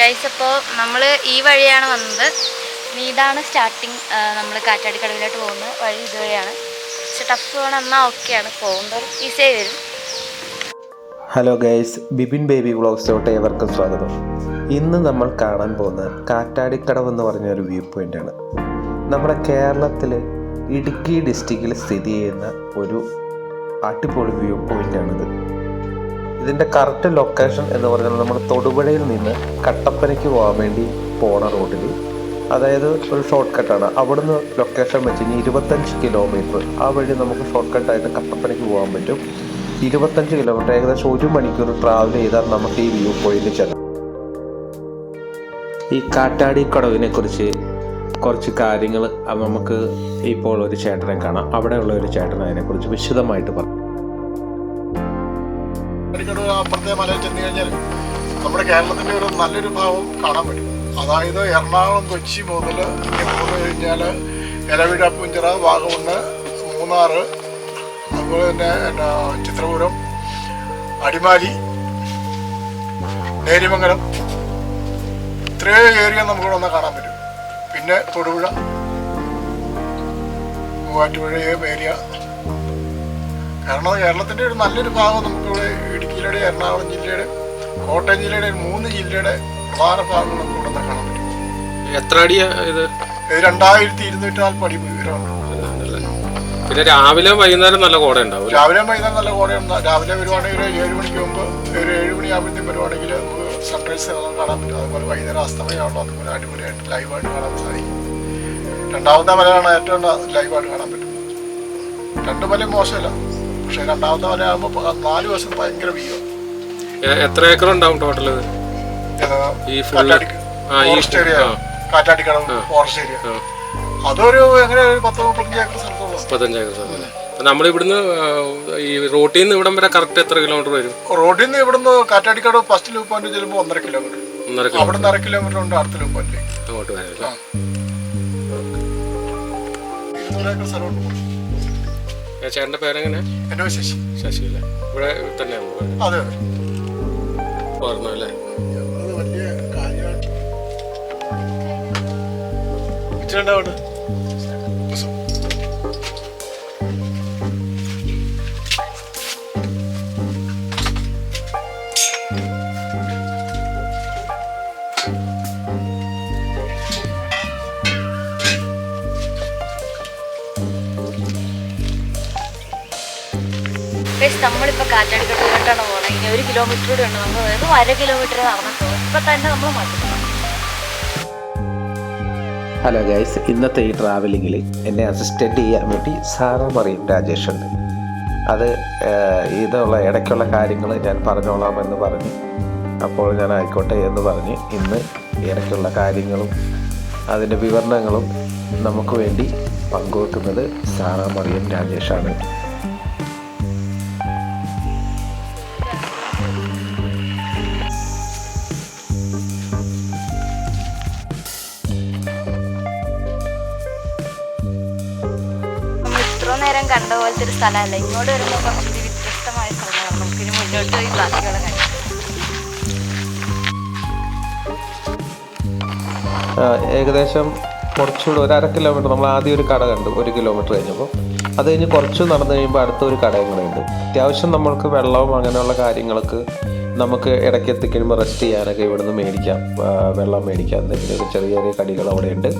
Guys അപ്പോൾ നമ്മൾ ഈ വഴിയാണ് വന്നത്. ഇതാണ് സ്റ്റാർട്ടിങ് നമ്മൾ കാറ്റാടിക്കടവിലോട്ട് പോകുന്ന വഴി ഇതുവഴിയാണ്. പക്ഷെ ടഫ് വേണം എന്നാൽ ഓക്കെയാണ് പോകുമ്പോൾ ഈസിയായി വരും. ഹലോ ഗൈസ് ബിബിൻ ബേബി വ്ളോഗ്സിലോട്ട് ഏവർക്കും സ്വാഗതം. ഇന്ന് നമ്മൾ കാണാൻ പോകുന്ന കാറ്റാടിക്കടവ് എന്ന് പറഞ്ഞ ഒരു വ്യൂ പോയിന്റാണ് നമ്മുടെ കേരളത്തിൽ ഇടുക്കി ഡിസ്ട്രിക്റ്റിൽ സ്ഥിതി ചെയ്യുന്ന ഒരു അടിപൊളി വ്യൂ പോയിന്റാണിത് ഇതിന്റെ കറക്റ്റ് ലൊക്കേഷൻ എന്ന് പറഞ്ഞാൽ നമ്മൾ തൊടുപുഴയിൽ നിന്ന് കട്ടപ്പനയ്ക്ക് പോകാൻ വേണ്ടി പോണ റോഡിൽ അതായത് ഒരു ഷോർട്ട് കട്ടാണ് അവിടുന്ന് ലൊക്കേഷൻ വെച്ച് ഇനി ഇരുപത്തഞ്ച് കിലോമീറ്റർ ആ വഴി നമുക്ക് ഷോർട്ട് കട്ടായിട്ട് കട്ടപ്പനയ്ക്ക് പോകാൻ പറ്റും. ഇരുപത്തഞ്ച് കിലോമീറ്റർ ഏകദേശം ഒരു മണിക്കൂർ ട്രാവൽ ചെയ്താൽ നമുക്ക് ഈ വ്യൂ പോയിന്റ് ചെല്ലാം. ഈ കാട്ടാടി കടവിനെ കുറിച്ച് കുറച്ച് കാര്യങ്ങൾ നമുക്ക് ഇപ്പോൾ ഒരു ചേട്ടനെ കാണാം. അവിടെയുള്ള ഒരു ചേട്ടൻ അതിനെക്കുറിച്ച് വിശദമായിട്ട് പറഞ്ഞു അപ്പുറത്തെ മലയിൽ ചെന്ന് കഴിഞ്ഞാൽ നമ്മുടെ കേരളത്തിന്റെ ഒരു നല്ലൊരു ഭാവം കാണാൻ പറ്റും. അതായത് എറണാകുളം കൊച്ചി മുതൽ ഇങ്ങനെ പോന്നു കഴിഞ്ഞാൽ ഇലവിഴ പുഞ്ചിറ വാഗമണ്ണ് മൂന്നാർ അതുപോലെ തന്നെ എന്നാ ചിത്രപുരം അടിമാലി നേരിമംഗലം ഇത്രയും ഏരിയ നമുക്കിവിടെ ഒന്ന് കാണാൻ പറ്റും. പിന്നെ തൊടുപുഴ മൂവാറ്റുപുഴയും ഏരിയ. കാരണം കേരളത്തിന്റെ ഒരു നല്ലൊരു ഭാഗം നമുക്കിവിടെ ഇടുക്കിയിലെ എറണാകുളം ജില്ലയുടെ കോട്ടയം ജില്ലയുടെ മൂന്ന് ജില്ലയുടെ പ്രധാന ഭാഗങ്ങളും കൂടെ കാണാൻ പറ്റും. എത്ര അടിയാ ഇത്? രണ്ടായിരത്തി ഇരുന്നൂറ്റി നാല് പടി ഉയരമാണ്. പിന്നെ രാവിലെ വൈകുന്നേരം നല്ല കോട ഉണ്ടാവും. രാവിലെ വൈകുന്നേരം നല്ല കോട ഉണ്ടാവും രാവിലെ വരുവാണെങ്കിൽ ഒരു ഏഴ് മണിക്ക് മുമ്പ് ഒരു ഏഴ് മണിയാകുമ്പോഴത്തേക്കും വരുവാണെങ്കിൽ നമുക്ക് സൺറൈസ് കാണാൻ പറ്റും. അതുപോലെ വൈകുന്നേരം അസ്തമയമാണല്ലോ. അതുപോലെ അടിപൊളിയായിട്ട് ലൈവായിട്ട് കാണാൻ സാധിക്കും. രണ്ടാമത്തെ മലയാണ് ഏറ്റവും ലൈവായിട്ട് കാണാൻ പറ്റും രണ്ട് മലയും മോശമല്ല. പക്ഷേ രണ്ടാമത്തെ മലയാകുമ്പോൾ നാല് ദിവസം ഭയങ്കര വ്യൂ എത്ര ഏക്കർ ഉണ്ടാവും ടോട്ടൽ ഈ forest area. Kattadikkadavu forest area അതൊരു എങ്ങനെ പത്ത് മുപ്പത്തഞ്ച് ഏക്കർ സ്ഥലത്തുള്ള മുപ്പത്തഞ്ച് ഏക്കർ സ്ഥലം അപ്പൊ നമ്മളിവിടുന്ന് ഈ റോട്ടിൽ നിന്ന് ഇവിടം വരെ കറക്റ്റ് എത്ര കിലോമീറ്റർ വരും? റോട്ടിൽ നിന്ന് ഇവിടുന്ന് കാറ്റാടിക്കാട് ഫസ്റ്റ് ലൂ പോയിന്റ് ചെല്ലുമ്പോൾ ഒന്നര കിലോമീറ്റർ ഒന്നര അവിടെ കിലോമീറ്റർ നിന്ന് അര കിലോമീറ്റർ ഉണ്ട് അടുത്ത ലൂ അങ്ങോട്ട് വരാം ഇരുന്നൂറ് ഏക്കർ സ്ഥലമുണ്ട് ഏ, ചേട്ടന്റെ പേരെങ്ങനെ? എന്റെ ശശി ശശി. അല്ലേ ഇവിടെ തന്നെ അതെ പറഞ്ഞു അല്ലേ? വലിയ കാര്യമാണ് നമ്മളിപ്പോൾ കേട്ടാണ് പോകുന്നത് ഇനി ഒരു കിലോമീറ്റർ കൂടെ ഉണ്ട് നമ്മൾ വെറും അര കിലോമീറ്റർ നടന്നിട്ടുള്ളൂ ഇപ്പം തന്നെ നമ്മൾ മാറ്റി ഹലോ ഗൈസ് ഇന്നത്തെ ഈ ട്രാവലിങ്ങിൽ എന്നെ അസിസ്റ്റന്റ് ചെയ്യാൻ വേണ്ടി സാറ മറിയും രാജേഷ് ഉണ്ട്. അത് ഇതുള്ള ഇടയ്ക്കുള്ള കാര്യങ്ങൾ ഞാൻ പറഞ്ഞോളാമെന്ന് പറഞ്ഞ്. അപ്പോൾ ഞാൻ ആയിക്കോട്ടെ എന്ന് പറഞ്ഞ് ഇന്ന് ഇടയ്ക്കുള്ള കാര്യങ്ങളും അതിന്റെ വിവരണങ്ങളും നമുക്ക് വേണ്ടി പങ്കുവെക്കുന്നത് സാറ മറിയം രാജേഷാണ്. കണ്ട പോലത്തെ ഒരു സ്ഥലമല്ല. ഇങ്ങോട്ട് വരുമ്പോൾ കുറച്ചുകൂടി വ്യത്യസ്തമായ സ്ഥലങ്ങളാണ്. നമുക്കിനി മുന്നോട്ട് പോയി ബാക്കിയുള്ള കാര്യം ഏകദേശം കുറച്ചുകൂടെ ഒരു അര കിലോമീറ്റർ നമ്മൾ ആദ്യം ഒരു കട കണ്ടു. ഒരു കിലോമീറ്റർ കഴിഞ്ഞപ്പോൾ. അത് കഴിഞ്ഞ് കുറച്ച് നടന്നു കഴിയുമ്പോൾ അടുത്ത ഒരു കടയും കൂടെ ഉണ്ട് അത്യാവശ്യം നമ്മൾക്ക് വെള്ളവും അങ്ങനെയുള്ള കാര്യങ്ങൾക്ക് നമുക്ക് ഇടയ്ക്ക് എത്തിക്കഴിയുമ്പോൾ റെസ്റ്റ് ചെയ്യാനൊക്കെ ഇവിടുന്ന് മേടിക്കാം. വെള്ളം മേടിക്കാം. എന്തെങ്കിലും ചെറിയ ചെറിയ കടികൾ അവിടെയുണ്ട്.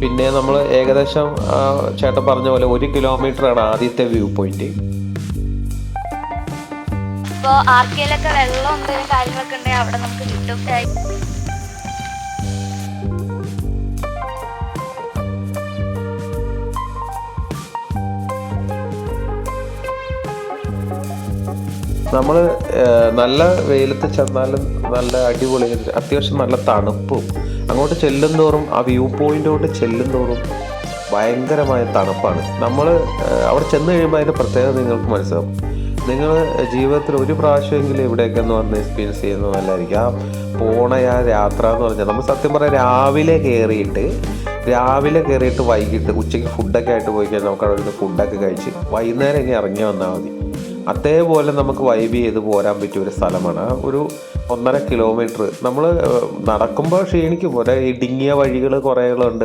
പിന്നെ നമ്മൾ ഏകദേശം ചേട്ടൻ പറഞ്ഞ പോലെ ഒരു കിലോമീറ്ററാണ് ആദ്യത്തെ വ്യൂ പോയിന്റ്. ഇപ്പോൾ ആർക്കെയിലൊക്കെ വെള്ളം എന്തെങ്കിലും കാര്യങ്ങളൊക്കെ ഉണ്ടെങ്കിൽ അവിടെ നമുക്ക് കിട്ടും. നമ്മൾ നല്ല വെയിലത്ത് ചെന്നാലും നല്ല അടിപൊളി അത്യാവശ്യം നല്ല തണുപ്പും. അങ്ങോട്ട് ചെല്ലും തോറും ആ വ്യൂ പോയിന്റോട്ട് ചെല്ലും തോറും ഭയങ്കരമായ തണുപ്പാണ്. നമ്മൾ അവിടെ ചെന്ന് കഴിയുമ്പോൾ അതിന്റെ പ്രത്യേകത നിങ്ങൾക്ക് മനസ്സിലാവും. നിങ്ങൾ ജീവിതത്തിൽ ഒരു പ്രാവശ്യമെങ്കിലും ഇവിടെയൊക്കെ എന്ന് വന്ന് എക്സ്പീരിയൻസ് ചെയ്യുന്നത് നല്ലതായിരിക്കും. ആ പോണ ആ യാത്ര എന്ന് പറഞ്ഞാൽ നമ്മൾ സത്യം പറയാം രാവിലെ കയറിയിട്ട് രാവിലെ കയറിയിട്ട് വൈകിട്ട് ഉച്ചയ്ക്ക് ഫുഡൊക്കെ ആയിട്ട് പോയി കഴിഞ്ഞാൽ നമുക്ക് അവിടെ ഫുഡൊക്കെ കഴിച്ച് വൈകുന്നേരം ഇങ്ങനെ ഇറങ്ങി വന്നാൽ മതി. അതേപോലെ നമുക്ക് വൈബ് ചെയ്ത് പോരാൻ പറ്റിയ ഒരു സ്ഥലമാണ്. ഒരു ഒന്നര കിലോമീറ്റർ നമ്മൾ നടക്കുമ്പോൾ ക്ഷീണിക്കും. ഒരേ ഇടുങ്ങിയ വഴികൾ കുറേകളുണ്ട്.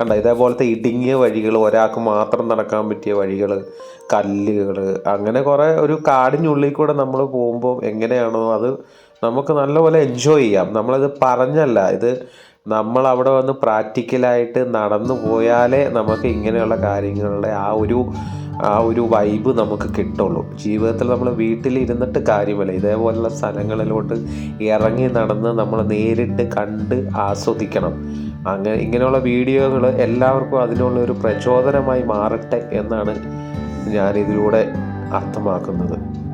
കണ്ട? ഇതേപോലത്തെ ഇടുങ്ങിയ വഴികൾ ഒരാൾക്ക് മാത്രം നടക്കാൻ പറ്റിയ വഴികൾ കല്ലുകൾ അങ്ങനെ കുറേ ഒരു കാടിനുള്ളിൽ കൂടെ നമ്മൾ പോകുമ്പോൾ എങ്ങനെയാണോ അത് നമുക്ക് നല്ലപോലെ എൻജോയ് ചെയ്യാം. നമ്മളത് പറഞ്ഞല്ല. ഇത് നമ്മൾ അവിടെ വന്ന് പ്രാക്ടിക്കലായിട്ട് നടന്നു പോയാലേ നമുക്ക് ഇങ്ങനെയുള്ള കാര്യങ്ങളുടെ ആ ഒരു ആ ഒരു വൈബ് നമുക്ക് കിട്ടുള്ളൂ. ജീവിതത്തിൽ നമ്മൾ വീട്ടിലിരുന്നിട്ട് കാര്യമല്ല. ഇതേപോലുള്ള സ്ഥലങ്ങളിലോട്ട് ഇറങ്ങി നടന്ന് നമ്മൾ നേരിട്ട് കണ്ട് ആസ്വദിക്കണം. അങ്ങനെ ഇങ്ങനെയുള്ള വീഡിയോകൾ എല്ലാവർക്കും അതിനുള്ള ഒരു പ്രചോദനമായി മാറട്ടെ എന്നാണ് ഞാനിതിലൂടെ അർത്ഥമാക്കുന്നത്.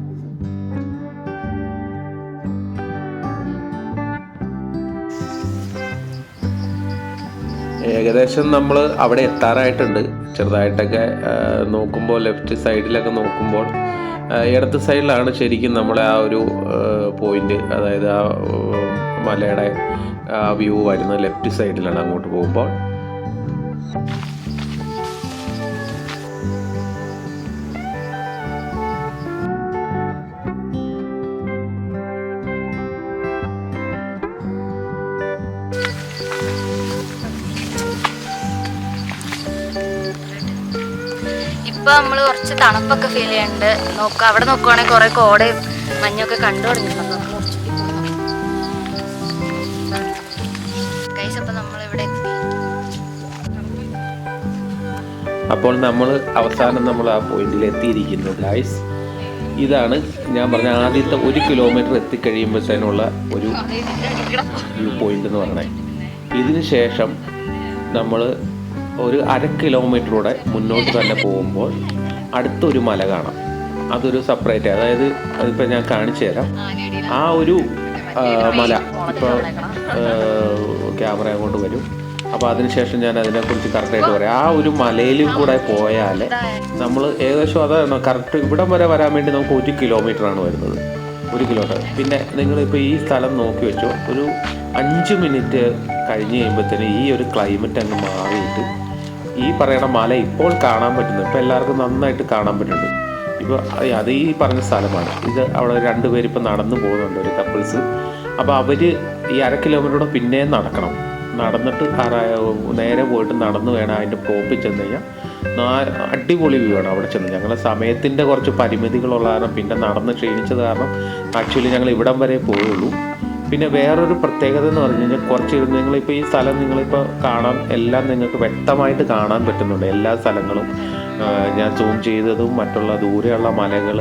ഏകദേശം നമ്മൾ അവിടെ എത്താറായിട്ടുണ്ട്. ചെറുതായിട്ടൊക്കെ നോക്കുമ്പോൾ ലെഫ്റ്റ് സൈഡിലൊക്കെ നോക്കുമ്പോൾ ഇടത്ത് സൈഡിലാണ് ശരിക്കും നമ്മളെ ആ ഒരു പോയിന്റ് അതായത് ആ മലയുടെ ആ വ്യൂ വരുന്നത് ലെഫ്റ്റ് സൈഡിലാണ് അങ്ങോട്ട് പോകുമ്പോൾ. ഇപ്പൊ നമ്മൾ കുറച്ച് തണുപ്പൊക്കെ ഫീൽ ചെയ്യുന്നുണ്ട് നോക്കുക അവിടെ നോക്കുവാണെങ്കിൽ കുറെ കോടയും മഞ്ഞൊക്കെ കണ്ടു തുടങ്ങിയിട്ടുണ്ട്. കൈസ് അപ്പൊ എത്തി. അപ്പോൾ നമ്മൾ അവസാനം നമ്മൾ ആ പോയിന്റിൽ എത്തിയിരിക്കുന്നു ഗായ്സ് ഇതാണ് ഞാൻ പറഞ്ഞ ആദ്യത്തെ ഒരു കിലോമീറ്റർ എത്തിക്കഴിയുമ്പോഴത്തേനുള്ള ഒരു വ്യൂ പോയിന്റ് എന്ന് പറയണേ. ഇതിന് ശേഷം നമ്മൾ ഒരു അര കിലോമീറ്ററൂടെ മുന്നോട്ട് തന്നെ പോകുമ്പോൾ അടുത്തൊരു മല കാണാം. അതൊരു സെപ്പറേറ്റ് അതായത് അതിപ്പോൾ ഞാൻ കാണിച്ചു തരാം. ആ ഒരു മല. ഇപ്പോൾ ക്യാമറ അങ്ങോട്ട് വരും. അപ്പോൾ അതിനുശേഷം ഞാൻ അതിനെക്കുറിച്ച് കറക്റ്റായിട്ട് പറയാം. ആ ഒരു മലയിലും കൂടെ പോയാൽ നമ്മൾ ഏകദേശം അതാണ് കറക്റ്റ് ഇവിടം വരെ വരാൻ വേണ്ടി നമുക്ക് ഒരു കിലോമീറ്ററാണ് വരുന്നത്. ഒരു കിലോമീറ്റർ പിന്നെ നിങ്ങളിപ്പോൾ ഈ സ്ഥലം നോക്കി വെച്ചോ ഒരു അഞ്ച് മിനിറ്റ് കഴിഞ്ഞ് കഴിയുമ്പോഴത്തേന് ഈ ഒരു ക്ലൈമറ്റ് അങ്ങ് മാറിയിട്ട് ഈ പറയണ മല ഇപ്പോൾ കാണാൻ പറ്റുന്നു. ഇപ്പോൾ എല്ലാവർക്കും നന്നായിട്ട് കാണാൻ പറ്റുന്നുണ്ട്. ഇപ്പോൾ അത് ഈ പറഞ്ഞ സ്ഥലമാണ്. ഇത് അവിടെ രണ്ടുപേർ ഇപ്പോൾ നടന്നു പോകുന്നുണ്ട് ഒരു കപ്പിൾസ് അപ്പോൾ അവർ ഈ അര കിലോമീറ്ററോടെ പിന്നെയും നടക്കണം. നടന്നിട്ട് നേരെ പോയിട്ട് നടന്നു വേണം അതിന്റെ പോപ്പിച്ചെന്ന് ചെന്ന് കഴിഞ്ഞാൽ അടിപൊളി വ്യൂ ആണ് അവിടെ ചെന്ന്. ഞങ്ങൾ സമയത്തിന്റെ കുറച്ച് പരിമിതികളുള്ള കാരണം പിന്നെ നടന്ന് ക്ഷീണിച്ചത് കാരണം ആക്ച്വലി ഞങ്ങൾ ഇവിടം വരെ പോയുള്ളൂ പിന്നെ വേറൊരു പ്രത്യേകത എന്ന് പറഞ്ഞു കഴിഞ്ഞാൽ കുറച്ച് നിങ്ങളിപ്പോൾ ഈ സ്ഥലം നിങ്ങളിപ്പോൾ കാണാൻ എല്ലാം നിങ്ങൾക്ക് വ്യക്തമായിട്ട് കാണാൻ പറ്റുന്നുണ്ട്. എല്ലാ സ്ഥലങ്ങളും ഞാൻ സൂം ചെയ്തതും മറ്റുള്ള ദൂരെയുള്ള മലകൾ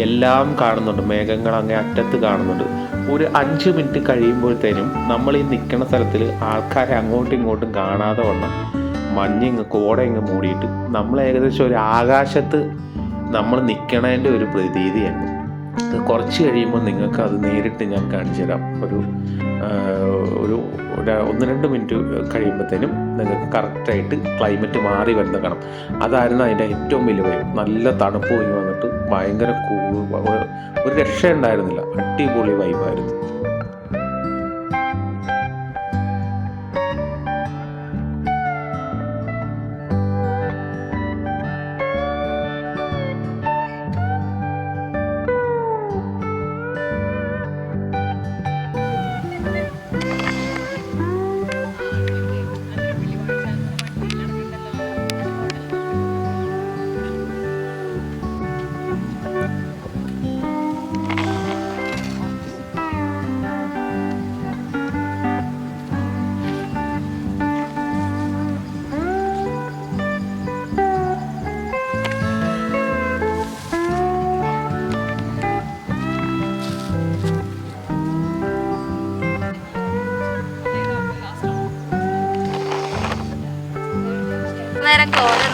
എല്ലാം കാണുന്നുണ്ട്. മേഘങ്ങൾ അങ്ങേ അറ്റത്ത് കാണുന്നുണ്ട്. ഒരു അഞ്ച് മിനിറ്റ് കഴിയുമ്പോഴത്തേനും നമ്മൾ ഈ നിൽക്കുന്ന സ്ഥലത്തിൽ ആൾക്കാരെ അങ്ങോട്ടും ഇങ്ങോട്ടും കാണാതെ വണ്ണം. മഞ്ഞിങ്ങ് കോട ഇങ്ങ് മൂടിയിട്ട് നമ്മൾ ഏകദേശം ഒരു ആകാശത്ത് നമ്മൾ നിൽക്കണതിന്റെ ഒരു പ്രതീതിയാണ് അത് കുറച്ച് കഴിയുമ്പോൾ നിങ്ങൾക്ക് അത് നേരിട്ട് ഞാൻ കാണിച്ചു തരാം. ഒരു ഒരു ഒന്ന് രണ്ട് മിനിറ്റ് കഴിയുമ്പോഴത്തേനും നിങ്ങൾക്ക് കറക്റ്റായിട്ട് ക്ലൈമറ്റ് മാറി വരുന്ന കാണാം അതായിരുന്നു അതിന്റെ ഏറ്റവും വലിയ ഭയം നല്ല തണുപ്പ് പോയി വന്നിട്ട് ഭയങ്കര ഒരു രക്ഷ ഉണ്ടായിരുന്നില്ല അടിപൊളി വൈബായിരുന്നു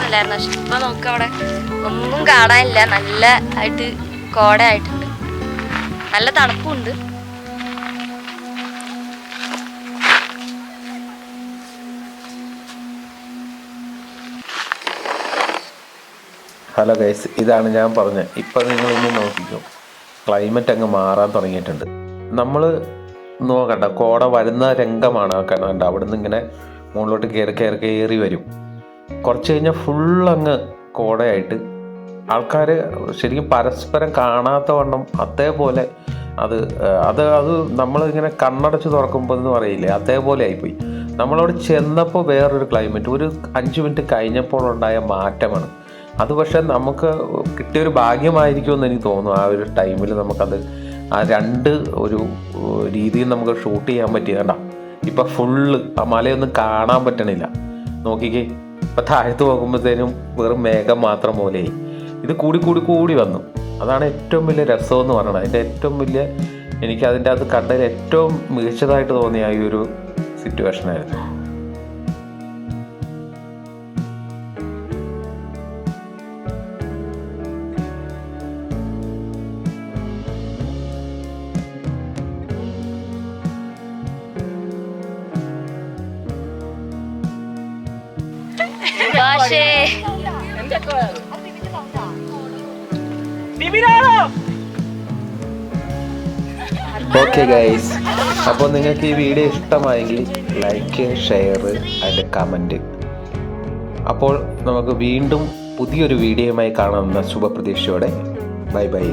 കോടയൊന്നുമില്ലായിരുന്നു പക്ഷെ ഇപ്പൊ നമുക്ക് അവിടെ ഒന്നും കാണാനില്ല. നല്ല ആയിട്ട് കോട ആയിട്ടുണ്ട് നല്ല തണുപ്പുണ്ട്. ഹലോ ഗൈസ് ഇതാണ് ഞാൻ പറഞ്ഞത്. ഇപ്പം നിങ്ങൾ നോക്കിക്കും. ക്ലൈമറ്റ് അങ്ങ് മാറാൻ തുടങ്ങിയിട്ടുണ്ട്. നമ്മൾ നോക്കണ്ട കോട വരുന്ന രംഗമാണ് കണ്ട? അവിടെ നിന്ന് ഇങ്ങനെ മുകളിലോട്ട് കയറി കയറി കയറി വരും. കുറച്ച് കഴിഞ്ഞാൽ ഫുൾ അങ്ങ് കോടയായിട്ട്. ആൾക്കാർ ശരിക്കും പരസ്പരം കാണാത്ത വണ്ണം അതേപോലെ അത് അത് അത് നമ്മളിങ്ങനെ കണ്ണടച്ച് തുറക്കുമ്പോൾ എന്ന് പറയില്ലേ അതേപോലെ ആയിപ്പോയി. നമ്മളവിടെ ചെന്നപ്പോൾ വേറൊരു ക്ലൈമറ്റ് ഒരു അഞ്ച് മിനിറ്റ് കഴിഞ്ഞപ്പോൾ ഉണ്ടായ മാറ്റമാണ്. അത് പക്ഷേ നമുക്ക് കിട്ടിയൊരു ഭാഗ്യമായിരിക്കുമെന്ന് എനിക്ക് തോന്നുന്നു ആ ഒരു ടൈമിൽ നമുക്കത് ആ രണ്ട് ഒരു രീതിയിൽ നമുക്ക് ഷൂട്ട് ചെയ്യാൻ പറ്റിയതാണ്ടാ ഇപ്പം ഫുള്ള് ആ മലയൊന്നും കാണാൻ പറ്റണില്ല. നോക്കിക്കേ. ഇപ്പം താഴത്ത് പോകുമ്പോഴത്തേനും വെറും മേഘം മാത്രം പോലെയായി ഇത് കൂടി കൂടി കൂടി വന്നു. അതാണ് ഏറ്റവും വലിയ രസം എന്ന് പറയുന്നത് അതിന്റെ ഏറ്റവും വലിയ എനിക്ക് അതിന്റെ അത് കണ്ടതിൽ ഏറ്റവും മികച്ചതായിട്ട് തോന്നിയ ഈ ഒരു സിറ്റുവേഷനായിരുന്നു ഓക്കെ ഗൈസ് അപ്പോൾ നിങ്ങൾക്ക് ഈ വീഡിയോ ഇഷ്ടമായെങ്കിൽ ലൈക്ക് ഷെയർ ആൻഡ് കമന്റ് അപ്പോൾ നമുക്ക് വീണ്ടും പുതിയൊരു വീഡിയോയുമായി കാണാവുന്ന ശുഭപ്രതീക്ഷയോടെ. Bye bye